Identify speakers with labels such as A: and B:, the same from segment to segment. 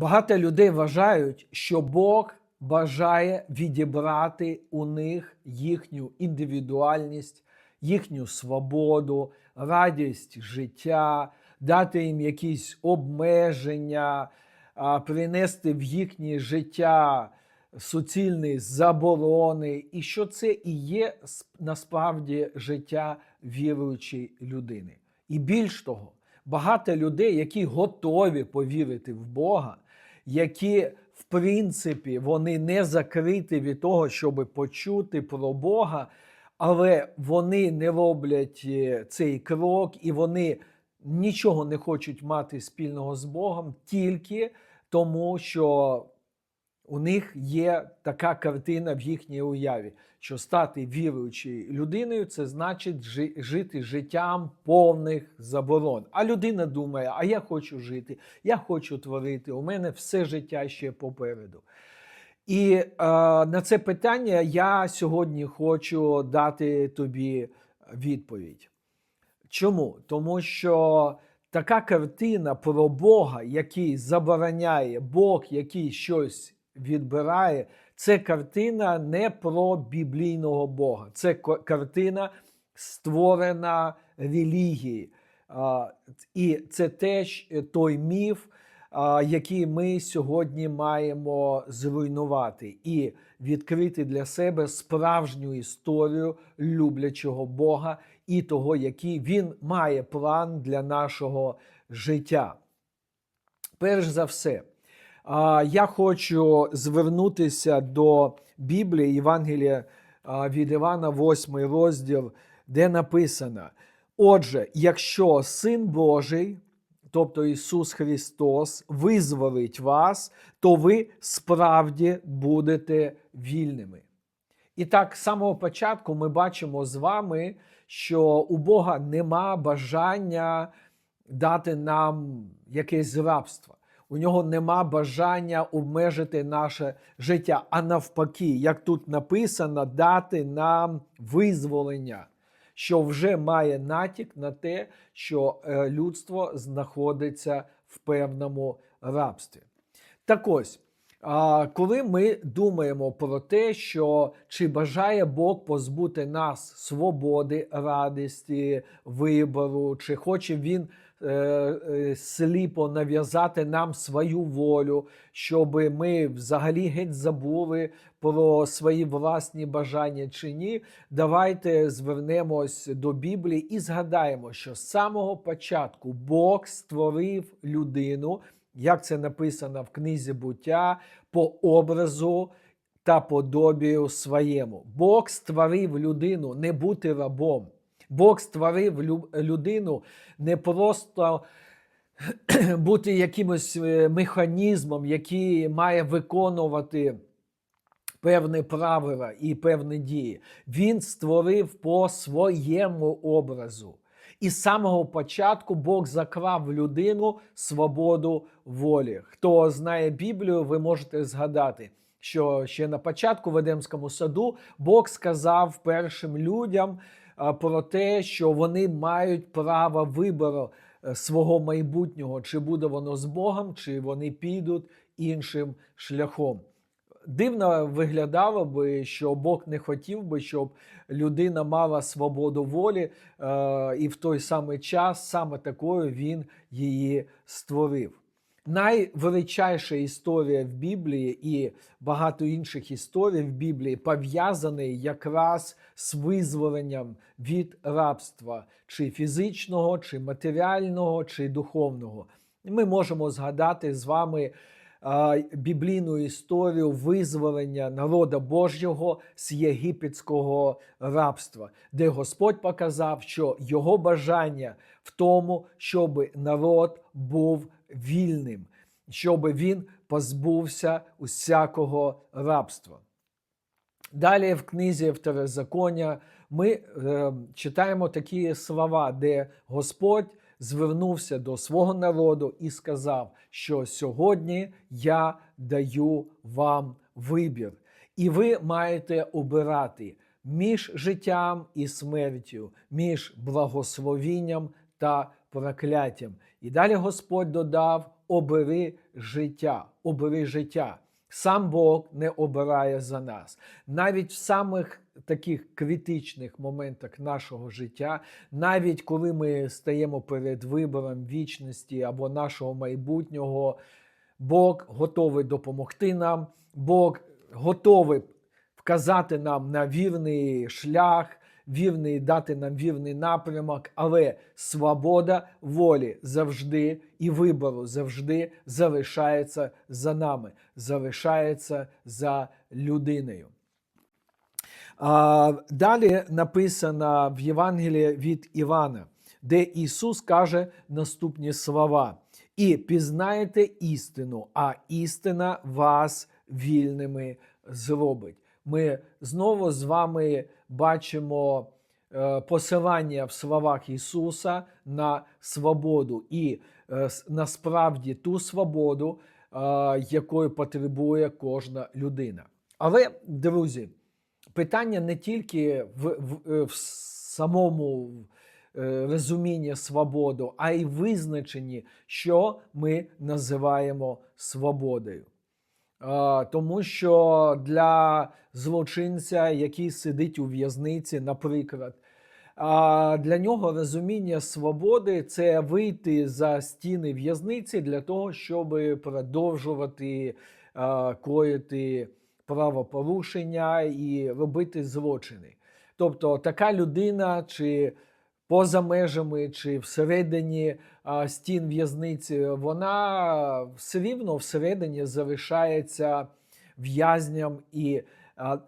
A: Багато людей вважають, що Бог бажає відібрати у них їхню індивідуальність, їхню свободу, радість життя, дати їм якісь обмеження, принести в їхнє життя суцільні заборони, і що це і є насправді життя віруючої людини. І більш того, багато людей, які готові повірити в Бога, які в принципі вони не закриті від того, щоб почути про Бога, але вони не роблять е, цей крок і вони нічого не хочуть мати спільного з Богом тільки тому, що у них є така картина в їхній уяві, що стати віруючою людиною це значить жити життям повних заборон. А людина думає: а я хочу жити, я хочу творити, у мене все життя ще попереду. І е, на це питання я сьогодні хочу дати тобі відповідь. Чому? Тому що така картина про Бога, який забороняє, Бог, який щось відбирає, це картина не про біблійного Бога, це картина створена релігії. І це теж той міф, який ми сьогодні маємо зруйнувати і відкрити для себе справжню історію люблячого Бога і того, який він має план для нашого життя. Перш за все, я хочу звернутися до Біблії Євангелія від Івана, 8 розділ, де написано: Отже, якщо Син Божий, тобто Ісус Христос, визволить вас, то ви справді будете вільними. І так, з самого початку ми бачимо з вами, що у Бога нема бажання дати нам якесь рабство. У нього нема бажання обмежити наше життя, а навпаки, як тут написано, дати нам визволення, що вже має натяк на те, що е, людство знаходиться в певному рабстві. Так ось, коли ми думаємо про те, що чи бажає Бог позбути нас свободи, радості, вибору, чи хоче Він е, е, сліпо нав'язати нам свою волю, щоб ми взагалі геть забули про свої власні бажання чи ні, давайте звернемось до Біблії і згадаємо, що з самого початку Бог створив людину як це написано в книзі буття, по образу та подобію своєму. Бог створив людину не бути рабом. Бог створив людину не просто бути якимось е, механізмом, який має виконувати певні правила і певні дії. Він створив по своєму образу. І з самого початку Бог заклав в людину свободу волі. Хто знає Біблію, ви можете згадати, що ще на початку в Едемському саду Бог сказав першим людям про те, що вони мають право вибору е, свого майбутнього, чи буде воно з Богом, чи вони підуть іншим шляхом. Дивно виглядало би, що Бог не хотів би, щоб людина мала свободу волі, е, і в той самий час саме такою він її створив. Найвеличайша історія в Біблії і багато інших історій в Біблії пов'язані якраз з визволенням від рабства, чи фізичного, чи матеріального, чи духовного. Ми можемо згадати з вами біблійну історію визволення народа Божого з єгипетського рабства, де Господь показав, що його бажання в тому, щоб народ був вільним, щоб він позбувся усякого рабства. Далі в книзі Второзаконня ми е, читаємо такі слова, де Господь звернувся до свого народу і сказав, що сьогодні я даю вам вибір, і ви маєте обирати між життям і смертю, між благословінням та прокляттям. І далі Господь додав: обери життя, обери життя. Сам Бог не обирає за нас. Навіть в самих таких критичних моментах нашого життя, навіть коли ми стаємо перед вибором вічності або нашого майбутнього, Бог готовий допомогти нам, Бог готовий вказати нам на вірний шлях, вірний, дати нам вірний напрямок, але свобода волі завжди і вибору завжди залишається за нами, залишається за людиною. Далі написано в Євангелії від Івана, де Ісус каже наступні слова: І пізнаєте істину, а істина вас вільними зробить. Ми знову з вами бачимо е, посилання в словах Ісуса на свободу і е, насправді ту свободу, е, якої потребує кожна людина. Але, друзі, питання не тільки в, в, в самому розумінні свободу, а й визначенні, що ми називаємо свободою. А, Тому що для злочинця, який сидить у в'язниці, наприклад, для нього розуміння свободи це вийти за стіни в'язниці для того, щоб продовжувати коїти правопорушення і робити злочини. Тобто така людина, чи поза межами, чи всередині стін в'язниці, вона все рівно всередині залишається в'язням і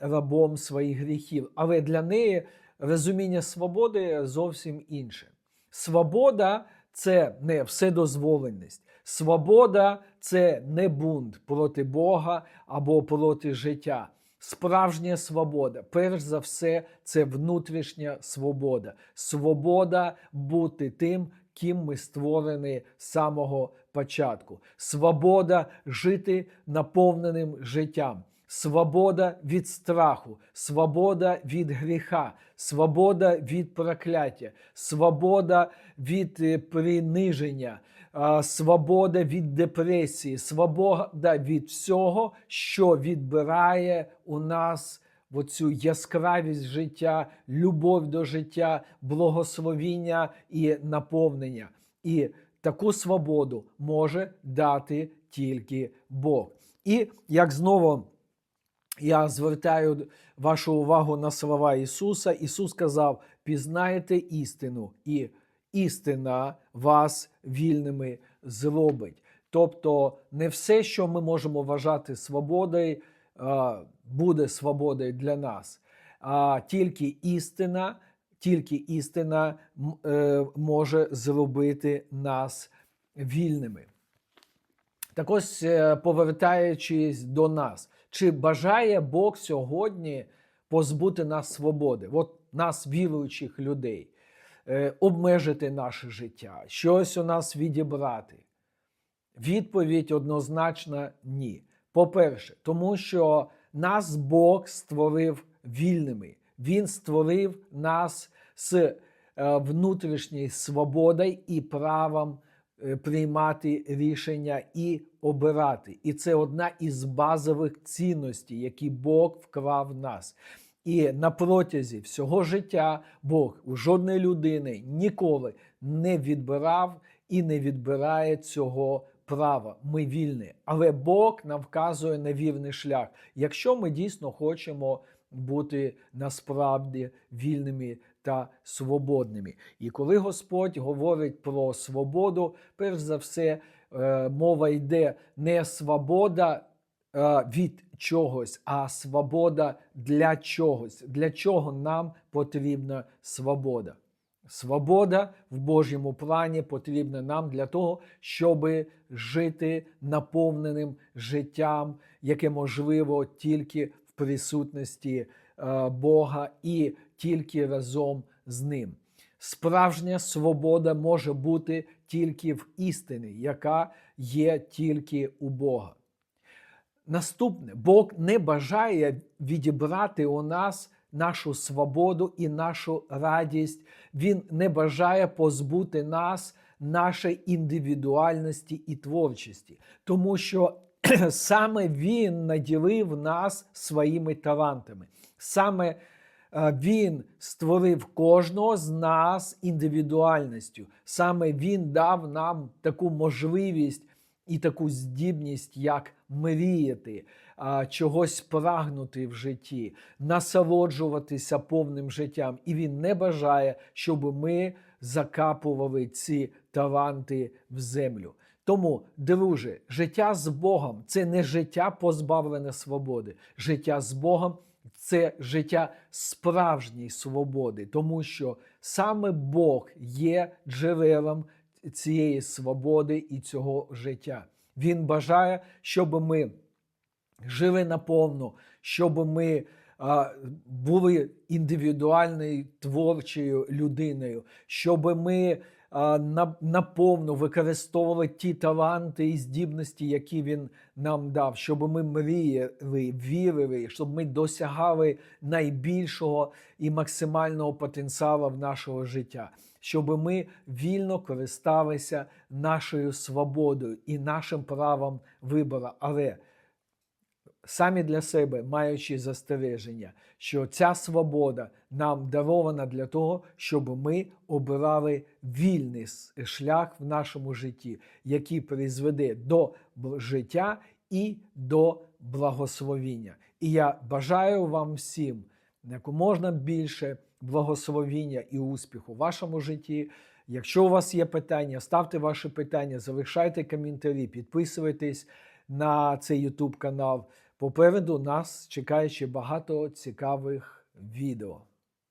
A: рабом своїх гріхів. Але для неї розуміння свободи зовсім інше. Свобода це не вседозволеність. Свобода це не бунт проти Бога або проти життя. Справжня свобода, перш за все, це внутрішня свобода. Свобода бути тим, ким ми створені з самого початку. Свобода жити наповненим життям. Свобода від страху, свобода від гріха, свобода від прокляття, свобода від е, приниження, свобода від депресії, свобода від всього, що відбирає у нас оцю яскравість життя, любов до життя, благословіння і наповнення. І таку свободу може дати тільки Бог. І як знову я звертаю вашу увагу на слова Ісуса. Ісус сказав: пізнаєте істину, і істина вас вільними зробить. Тобто, не все, що ми можемо вважати свободою, буде свободою для нас, а тільки істина, тільки істина е, може зробити нас вільними. Так ось, е, повертаючись до нас, чи бажає Бог сьогодні позбути нас свободи, от нас, віруючих людей, обмежити наше життя, щось у нас відібрати? Відповідь однозначно ні. По-перше, тому що нас Бог створив вільними. Він створив нас з е, внутрішньою свободою і правом е, приймати рішення і обирати. І це одна із базових цінностей, які Бог вклав в нас. І на протязі всього життя Бог у жодної людини ніколи не відбирав і не відбирає цього права. Ми вільні. Але Бог нам вказує на вірний шлях, якщо ми дійсно хочемо бути насправді вільними та свободними. І коли Господь говорить про свободу, перш за все, е, мова йде не свобода від чогось, а свобода для чогось. Для чого нам потрібна свобода? Свобода в Божому плані потрібна нам для того, щоб жити наповненим життям, яке можливо тільки в присутності е, Бога і тільки разом з ним. Справжня свобода може бути тільки в істині, яка є тільки у Бога. Наступне, Бог не бажає відібрати у нас нашу свободу і нашу радість. Він не бажає позбути нас нашої індивідуальності і творчості, тому що саме він наділив нас своїми талантами. Саме е, він створив кожного з нас індивідуальністю. Саме він дав нам таку можливість і таку здібність, як мріяти, чогось прагнути в житті, насолоджуватися повним життям. І він не бажає, щоб ми закапували ці таланти в землю. Тому, друже, життя з Богом це не життя позбавлене свободи. Життя з Богом це життя справжньої свободи, тому що саме Бог є джерелом цієї свободи і цього життя. Він бажає, щоб ми жили наповну, щоб ми а, були індивідуальною творчою людиною, щоб ми наповну використовували ті таланти і здібності, які він нам дав, щоб ми мріяли, вірили, щоб ми досягали найбільшого і максимального потенціалу в нашого життя, щоб ми вільно користалися нашою свободою і нашим правом вибору. Але самі для себе маючи застереження, що ця свобода нам дарована для того, щоб ми обирали вільний шлях в нашому житті, який призведе до життя і до благословіння. І я бажаю вам всім як більше благословіння і успіху в вашому житті. Якщо у вас є питання, ставте ваші питання, залишайте коментарі, підписуйтесь на цей YouTube канал. Попереду нас чекає ще багато цікавих відео.